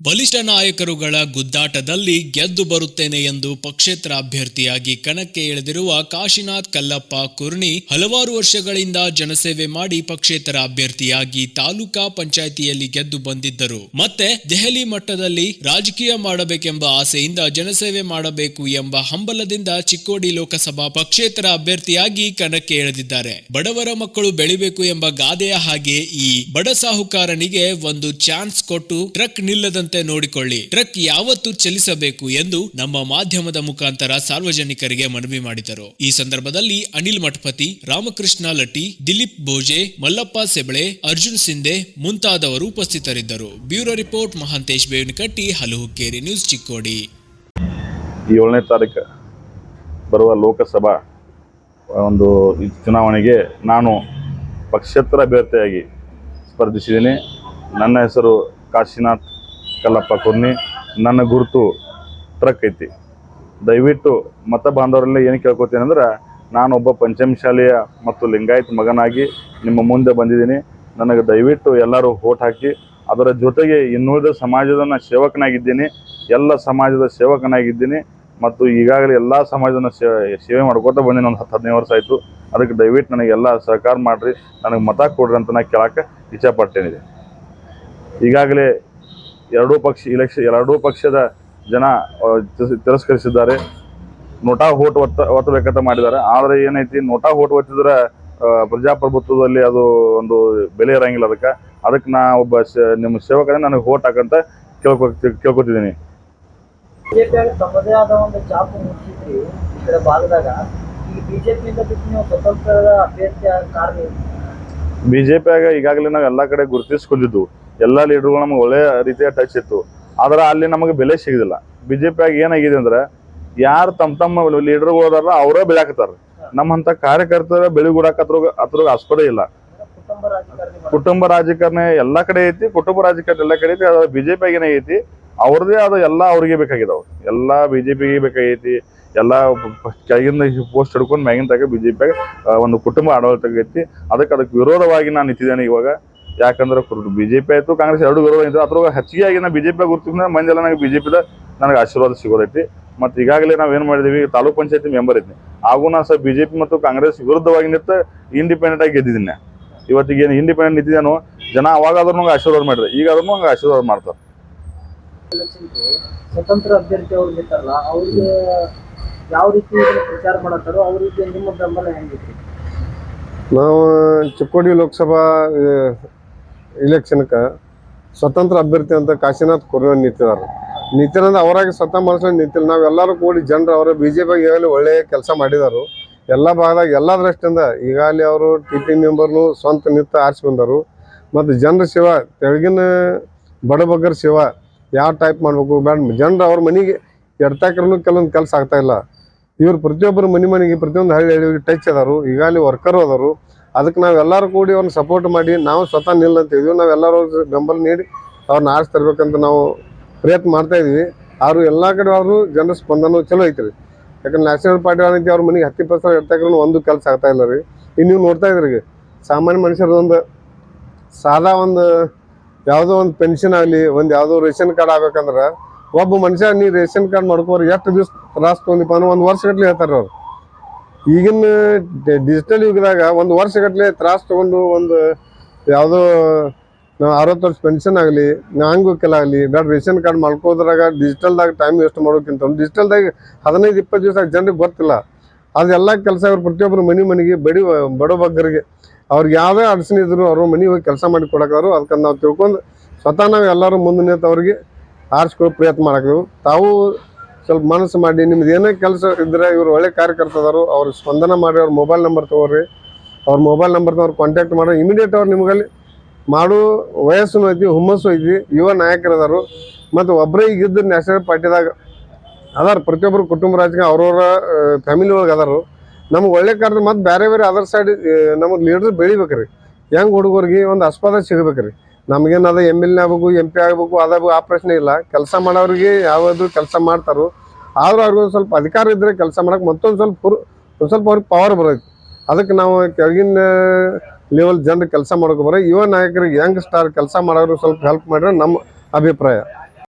ಬಲಿಷ್ಠ ನಾಯಕರುಗಳ ಗುದ್ದಾಟದಲ್ಲಿ ಗೆದ್ದು ಬರುತ್ತೇನೆ ಎಂದು ಪಕ್ಷೇತರ ಅಭ್ಯರ್ಥಿಯಾಗಿ ಕಣಕ್ಕೆ ಇಳಿದಿರುವ ಕಾಶಿನಾಥ್ ಕಲ್ಲಪ್ಪ ಕುರ್ಣಿ ಹಲವಾರು ವರ್ಷಗಳಿಂದ ಜನಸೇವೆ ಮಾಡಿ ಪಕ್ಷೇತರ ಅಭ್ಯರ್ಥಿಯಾಗಿ ತಾಲೂಕಾ ಪಂಚಾಯಿತಿಯಲ್ಲಿ ಗೆದ್ದು ಬಂದಿದ್ದರು. ಮತ್ತೆ ದೆಹಲಿ ಮಟ್ಟದಲ್ಲಿ ರಾಜಕೀಯ ಮಾಡಬೇಕೆಂಬ ಆಸೆಯಿಂದ ಜನಸೇವೆ ಮಾಡಬೇಕು ಎಂಬ ಹಂಬಲದಿಂದ ಚಿಕ್ಕೋಡಿ ಲೋಕಸಭಾ ಪಕ್ಷೇತರ ಅಭ್ಯರ್ಥಿಯಾಗಿ ಕಣಕ್ಕೆ ಇಳಿದಿದ್ದಾರೆ ಬಡವರ ಮಕ್ಕಳು ಬೆಳಿಬೇಕು ಎಂಬ ಗಾದೆಯ ಹಾಗೆ ಈ ಬಡ ಸಾಹುಕಾರನಿಗೆ ಒಂದು ಚಾನ್ಸ್ ಕೊಟ್ಟು ಟ್ರಕ್ ನಿಲ್ಲದಂತೆ ನೋಡಿಕೊಳ್ಳಿ. ಟ್ರಕ್ ಯಾವತ್ತು ಚಲಿಸಬೇಕು ಎಂದು ನಮ್ಮ ಮಾಧ್ಯಮದ ಮುಖಾಂತರ ಸಾರ್ವಜನಿಕರಿಗೆ ಮನವಿ ಮಾಡಿದರು. ಈ ಸಂದರ್ಭದಲ್ಲಿ ಅನಿಲ್ ಮಠಪತಿ, ರಾಮಕೃಷ್ಣ ಲಟ್ಟಿ, ದಿಲೀಪ್ ಭೋಜೆ ಮಲ್ಲಪ್ಪ ಸೆಬಳೆ, ಅರ್ಜುನ್ ಸಿಂಧೆ ಮುಂತಾದವರು ಉಪಸ್ಥಿತರಿದ್ದರು. Bureau report, Mahantesh Bevinakatti Halahukkeri news, Chikkodi. ಏಳನೇ ತಾರೀಕು ಬರುವ ಲೋಕಸಭಾ ಒಂದು ಚುನಾವಣೆಗೆ ನಾನು ಪಕ್ಷೇತರ ಅಭ್ಯರ್ಥಿಯಾಗಿ ಸ್ಪರ್ಧಿಸಿದ್ದೀನಿ. ನನ್ನ ಹೆಸರು ಕಾಶಿನಾಥ್ ಕಲ್ಲಪ್ಪ ಕುರ್ನಿ, ನನ್ನ ಗುರುತು ಟ್ರಕ್ ಐತಿ ದಯವಿಟ್ಟು ಮತ ಬಾಂಧವರಲ್ಲಿ ಏನು ಕೇಳ್ಕೊತೀನಿ ಅಂದ್ರೆ ನಾನೊಬ್ಬ ಪಂಚಮಶಾಲೆಯ ಮತ್ತು ಲಿಂಗಾಯತ್ ಮಗನಾಗಿ ನಿಮ್ಮ ಮುಂದೆ ಬಂದಿದ್ದೀನಿ. ನನಗೆ ದಯವಿಟ್ಟು ಎಲ್ಲರೂ ಓಟ್ ಹಾಕಿ, ಅದರ ಜೊತೆಗೆ ಇನ್ನುಳಿದ ಸಮಾಜದ ಸೇವಕನಾಗಿದ್ದೀನಿ. ಎಲ್ಲ ಸಮಾಜದ ಸೇವಕನಾಗಿದ್ದೀನಿ ಮತ್ತು ಈಗಾಗಲೇ ಎಲ್ಲ ಸಮಾಜನ ಸೇವೆ ಮಾಡ್ಕೋತ ಬಂದಿನಿ ಒಂದು ಹತ್ತು ಹದಿನೈದು ವರ್ಷ ಆಯಿತು. ಅದಕ್ಕೆ ದಯವಿಟ್ಟು ನನಗೆಲ್ಲ ಸಹಕಾರ ಮಾಡಿರಿ. ನನಗೆ ಮತ ಕೊಡ್ರಿ ಅಂತ ನಾನು ಕೇಳಕ್ಕೆ ಇಚ್ಛೆಪಟ್ಟೇನಿದೆ ಈಗಾಗಲೇ ಎರಡೂ ಪಕ್ಷ ಇಲೆಕ್ಷ ಎರಡೂ ಪಕ್ಷದ ಜನ ತಿರಸ್ಕರಿಸಿದ್ದಾರೆ. ನೋಟಾ ಓಟ್ ಒತ್ತ ಒತ್ತಬೇಕಂತ ಮಾಡಿದ್ದಾರೆ. ಆದರೆ ಏನೈತಿ ನೋಟಾ ಓಟ್ ಒತ್ತಿದ್ರೆ ಪ್ರಜಾಪ್ರಭುತ್ವದಲ್ಲಿ ಅದು ಒಂದು ಬೆಲೆ ಇರಂಗಿಲ್ಲ ಅದಕ್ಕೆ. ಅದಕ್ಕೆ ನಾ ಒಬ್ಬ ನಿಮ್ಮ ಸೇವಕನೇ ನನಗೆ ಓಟ್ ಹಾಕಂತ ಕೇಳ್ಕೊ ಕೇಳ್ಕೊತಿದ್ದೀನಿ. ಬಿಜೆಪಿಯಾಗ ಈಗಾಗಲೇ ನಾವು ಎಲ್ಲ ಕಡೆ ಗುರುತಿಸ್ಕೊಂಡಿದ್ದು ಎಲ್ಲ ಲೀಡರ್ಗಳು ನಮ್ಗೆ ಒಳ್ಳೆಯ ರೀತಿಯ ಟಚ್ ಇತ್ತು. ಆದ್ರೆ ಅಲ್ಲಿ ನಮಗೆ ಬೆಲೆ ಸಿಗೋದಿಲ್ಲ. ಬಿ ಜೆ ಪಿಯಾಗ ಏನಾಗಿದೆ ಅಂದ್ರೆ ಯಾರು ತಮ್ಮ ತಮ್ಮ ಲೀಡರ್ಗಳು ಹೋದಾರ ಅವರೇ ಬೆಳೆಯಾಕತ್ತಾರ ನಮ್ಮಂತ ಕಾರ್ಯಕರ್ತರ ಬೆಳೆಗೂಡಾಕ ಅದ್ರ ಆಸ್ಪದ ಇಲ್ಲ. ಕುಟುಂಬ ರಾಜಕಾರಣಿ ಎಲ್ಲ ಕಡೆ ಐತಿ, ಕುಟುಂಬ ರಾಜಕಾರಣ ಎಲ್ಲ ಕಡೆ ಐತಿ ಅದ್ರ ಬಿ ಜೆ ಐತಿ ಅವ್ರದೇ ಆದ ಎಲ್ಲ ಅವ್ರಿಗೆ ಬೇಕಾಗಿದಾವ. ಎಲ್ಲ ಬಿ ಜೆ ಪಿಗೆ ಬೇಕಾಗೈತಿ, ಎಲ್ಲ ಕೆಳಗಿಂದ ಪೋಸ್ಟ್ ಹಿಡ್ಕೊಂಡು ಮ್ಯಾಗಿನ ತಗ ಬಿ ಜೆ ಪಿಯಾಗ ಒಂದು ಕುಟುಂಬ ಆಡಳಿತ ಐತಿ. ಅದಕ್ಕೆ ಅದಕ್ಕೆ ವಿರೋಧವಾಗಿ ನಾನು ನಿಂತಿದ್ದೇನೆ ಇವಾಗ. ಯಾಕಂದ್ರೆ ಬಿ ಜೆ ಪಿ ಆಯ್ತು ಕಾಂಗ್ರೆಸ್ ಎರಡು ವಿರೋಧ ಇದ್ರು. ಅದ್ರೊಳಗೆ ಹೆಚ್ಚಿಗೆ ಆಗಿ ನಾ ಬಿ ಜೆ ಪಿ ಗುರುತಿಸಿದ್ರೆ ಮಂದಿ ಎಲ್ಲ ನನಗೆ ಬಿ ಜೆ ಪಿದ ನನಗೆ ಆಶೀರ್ವಾದ ಸಿಗೋದೈತಿ. ಮತ್ತು ಈಗಾಗಲೇ ನಾವು ಏನು ಮಾಡಿದೀವಿ ತಾಲೂಕ್ ಪಂಚಾಯತಿ ಮೆಂಬರ್ ಇದ್ದೀನಿ ಹಾಗೂ ನಾ ಸರ್ ಬಿ ಜೆ ಪಿ ಮತ್ತು ಕಾಂಗ್ರೆಸ್ ವಿರುದ್ಧವಾಗಿ ನಿಂತ ಇಂಡಿಪೆಂಡೆಂಟ್ ಆಗಿ ಗೆದ್ದಿದ್ದೀನಿ. ಇವತ್ತಿಗೆ ಏನು ಇಂಡಿಪೆಂಡೆಂಟ್ ನಿಂತಿದ್ದೇನೋ ಜನ ಅವಾಗ ಆದ್ರೂ ನಂಗೆ ಆಶೀರ್ವಾದ ಮಾಡಿದ್ರೆ. ಈಗ ಅದನ್ನು ನಂಗೆ ಆಶೀರ್ವಾದ ಮಾಡ್ತಾರೆ. ಸ್ವತಂತ್ರ ಅಭ್ಯರ್ಥಿ ಅವ್ರು ಅವ್ರಿಗೆ ಯಾವ ರೀತಿ ಪ್ರಚಾರ ಮಾಡತ್ತಾರೋ ಅವ್ರಿಗೆ ನಿಮ್ಮ ಬೆಂಬಲ ನಾವು ಚಿಕ್ಕೋಡಿ ಲೋಕಸಭಾ ಇಲೆಕ್ಷನ್ಗೆ ಸ್ವತಂತ್ರ ಅಭ್ಯರ್ಥಿ ಅಂತ ಕಾಶಿನಾಥ್ ಕುರ್ವ ನಿಂತಿದ್ದಾರೆ. ನಿಂತಿರಂದ್ರೆ ಅವರಾಗಿ ಸ್ವತಃ ಮನಸ್ಸಲ್ಲಿ ನಿಂತಿಲ್ಲ. ನಾವೆಲ್ಲರೂ ಕೂಡಿ ಜನರು ಅವರು ಬಿ ಜೆ ಪಿಗೆ ಈಗಾಗಲೇ ಒಳ್ಳೆಯ ಕೆಲಸ ಮಾಡಿದರು. ಎಲ್ಲ ಭಾಗದಾಗ, ಎಲ್ಲ ದೃಷ್ಟಿಯಿಂದ ಈಗಾಗಲೇ ಅವರು ಟಿ ಪಿ ಮೆಂಬರ್ನು ಸ್ವಂತ ನಿಂತು ಆರಿಸಿ ಬಂದರು. ಮತ್ತು ಜನರ ಸೇವಾ ತೆಳಗಿನ ಬಡಬಗ್ಗರ ಸೇವಾ ಯಾವ ಟೈಪ್ ಮಾಡಬೇಕು? ಬೇಡ ಜನರು ಅವ್ರ ಮನೆಗೆ ಎಡ್ತಾಕ್ರೂ ಕೆಲವೊಂದು ಕೆಲಸ ಆಗ್ತಾಯಿಲ್ಲ ಇವರು ಇವ್ರು ಪ್ರತಿಯೊಬ್ಬರು ಮನೆ ಮನೆಗೆ ಪ್ರತಿಯೊಂದು ಹಳ್ಳಿ ಹಳ್ಳಿಗೆ ಟಚ್ ಅದಾರು. ಈಗಾಗಲೇ ವರ್ಕರು ಅದಾರು. ಅದಕ್ಕೆ ನಾವೆಲ್ಲರೂ ಕೂಡಿ ಅವ್ರನ್ನ ಸಪೋರ್ಟ್ ಮಾಡಿ, ನಾವು ಸ್ವತಃ ನಿಲ್ಲಂತಿದ್ವಿ ನಾವೆಲ್ಲರೂ ಬೆಂಬಲ ನೀಡಿ ಅವ್ರನ್ನ ಆರಿಸಿ ತರಬೇಕಂತ ನಾವು ಪ್ರಯತ್ನ ಮಾಡ್ತಾ ಇದೀವಿ. ಅವರು ಎಲ್ಲ ಕಡೆ ಅವರು ಜನರ ಸ್ಪಂದನ ಚಲೋ ಐತ್ರಿ. ಯಾಕಂದ್ರೆ ನ್ಯಾಷನಲ್ ಪಾರ್ಟಿ ಏನೈತಿ ಅವ್ರ ಮನೆಗೆ ಹತ್ತಿ ಪರ್ಸೆಂಟ್ ಎಡ್ತಾಕ್ರೂ ಒಂದು ಕೆಲಸ ಆಗ್ತಾ ಇಲ್ಲ ರೀ. ಇನ್ನು ನೀವು ನೋಡ್ತಾ ಇದ್ರಿ ಸಾಮಾನ್ಯ ಮನುಷ್ಯರದೊಂದು ಸಾದಾ ಒಂದು ಯಾವುದೋ ಒಂದು ಪೆನ್ಷನ್ ಆಗಲಿ, ಒಂದು ಯಾವುದೋ ರೇಷನ್ ಕಾರ್ಡ್ ಆಗ್ಬೇಕಂದ್ರೆ, ಒಬ್ಬ ಮನುಷ್ಯ ನೀ ರೇಷನ್ ಕಾರ್ಡ್ ಮಾಡ್ಕೋರಿ ಎಷ್ಟು ದಿವಸ ತ್ರಾಸ ಅಂದ್ರೆ ಒಂದು ವರ್ಷಗಟ್ಲೆ ಹೇಳ್ತಾರೆ ಅವ್ರು. ಈಗಿನ ಡಿಜಿಟಲ್ ಯುಗದಾಗ ಒಂದು ವರ್ಷಗಟ್ಟಲೆ ತ್ರಾಸ ತಗೊಂಡು ಒಂದು ಯಾವುದೋ ನಾವು ಅರವತ್ತು ವರ್ಷ ಪೆನ್ಷನ್ ಆಗಲಿ ಆಗಲಿ ಬೇಡ ರೇಷನ್ ಕಾರ್ಡ್ ಮಾಡ್ಕೋದ್ರಾಗ ಡಿಜಿಟಲ್ದಾಗ ಟೈಮ್ ವೇಸ್ಟ್ ಮಾಡೋಕ್ಕಿಂತ ಡಿಜಿಟಲ್ದಾಗ ಹದಿನೈದು ಇಪ್ಪತ್ತು ದಿವಸ ಜನರಿಗೆ ಗೊತ್ತಿಲ್ಲ. ಅದೆಲ್ಲ ಕೆಲಸ ಅವ್ರು ಪ್ರತಿಯೊಬ್ಬರು ಮನೆ ಮನೆಗೆ ಬಡಿ ಬಡ ಬಗ್ಗರಿಗೆ. ಅವ್ರಿಗೆ ಯಾವುದೇ ಅಡಚಣೆ ಇದ್ರು ಅವರು ಮನೆ ಹೋಗಿ ಕೆಲಸ ಮಾಡಿ ಕೊಡೋಕ್ಕಾದ್ರು ಅದಕ್ಕೆ ನಾವು ತಿಳ್ಕೊಂಡು ಸ್ವತಃ ನಾವು ಎಲ್ಲರೂ ಮುಂದೆ ನಿಂತು ಅವ್ರಿಗೆ ಆರಿಸ್ಕೊಳ್ಳೋ ಪ್ರಯತ್ನ ಮಾಡಬೇಕು ತಾವು ಸ್ವಲ್ಪ ಮನಸ್ಸು ಮಾಡಿ, ನಿಮ್ದು ಏನೇ ಕೆಲಸ ಇದ್ರೆ ಇವರು ಒಳ್ಳೆ ಕಾರ್ಯಕರ್ತ ಅದಾರು ಅವ್ರ ಸ್ಪಂದನ ಮಾಡಿ ಅವ್ರ ಮೊಬೈಲ್ ನಂಬರ್ ತೊಗೊಳ್ರಿ ಅವ್ರ ಮೊಬೈಲ್ ನಂಬರ್ ಅವ್ರು ಕಾಂಟ್ಯಾಕ್ಟ್ ಮಾಡಿ ಇಮಿಡಿಯೇಟ್ ಅವ್ರು ನಿಮಗಲ್ಲಿ ಮಾಡು ವಯಸ್ಸು ಐತಿ, ಹುಮ್ಮಸ್ಸು ಐತಿ, ಯುವ ನಾಯಕರದಾರು. ಮತ್ತು ಒಬ್ಬರೇ ಈಗ ಇದ್ದ ನ್ಯಾಷನಲ್ ಪಾರ್ಟಿದಾಗ ಅದಾರ ಪ್ರತಿಯೊಬ್ಬರು ಕುಟುಂಬ ರಾಜಕೀಯ ಅವ್ರವ್ರ ಫ್ಯಾಮಿಲಿ ಒಳಗೆ ಅದಾರು. ನಮ್ಗೆ ಒಳ್ಳೆ ಕಾರ್ಯ ಮತ್ತು ಬೇರೆ ಬೇರೆ ಅದರ್ ಸೈಡ್ ನಮಗೆ ಲೀಡರ್ ಬೆಳಿಬೇಕ್ರಿ. ಹೆಂಗೆ ಹುಡುಗರಿಗೆ ಒಂದು ಆಸ್ಪದ ಸಿಗಬೇಕ್ರಿ. ನಮಗೇನದ ಎಂ ಎಲ್ ಎ ಆಗ್ಬೇಕು ಎಂ ಪಿ ಆಗ್ಬೇಕು ಅದಾಗ ಆ ಪ್ರಶ್ನೆ ಇಲ್ಲ. ಕೆಲಸ ಮಾಡೋರಿಗೆ ಯಾವ್ದು ಕೆಲಸ ಮಾಡ್ತಾರೋ. ಆದ್ರೂ ಅವ್ರಿಗೆ ಒಂದು ಸ್ವಲ್ಪ ಅಧಿಕಾರ ಇದ್ರೆ ಕೆಲಸ ಮಾಡಕ್ಕೆ ಮತ್ತೊಂದು ಸ್ವಲ್ಪ ಒಂದು ಸ್ವಲ್ಪ ಅವ್ರಿಗೆ ಪವರ್ ಬರೋದು ಅದಕ್ಕೆ ನಾವು ಕೆಳಗಿನ ಲೆವೆಲ್ ಜನರು ಕೆಲಸ ಮಾಡೋಕೆ ಬರೋ ಯುವ ನಾಯಕರಿಗೆ ಯಂಗ್ ಸ್ಟಾರ್ ಕೆಲಸ ಮಾಡೋರು ಸ್ವಲ್ಪ ಹೆಲ್ಪ್ ಮಾಡಿದ್ರೆ ನಮ್ಮ ಅಭಿಪ್ರಾಯ.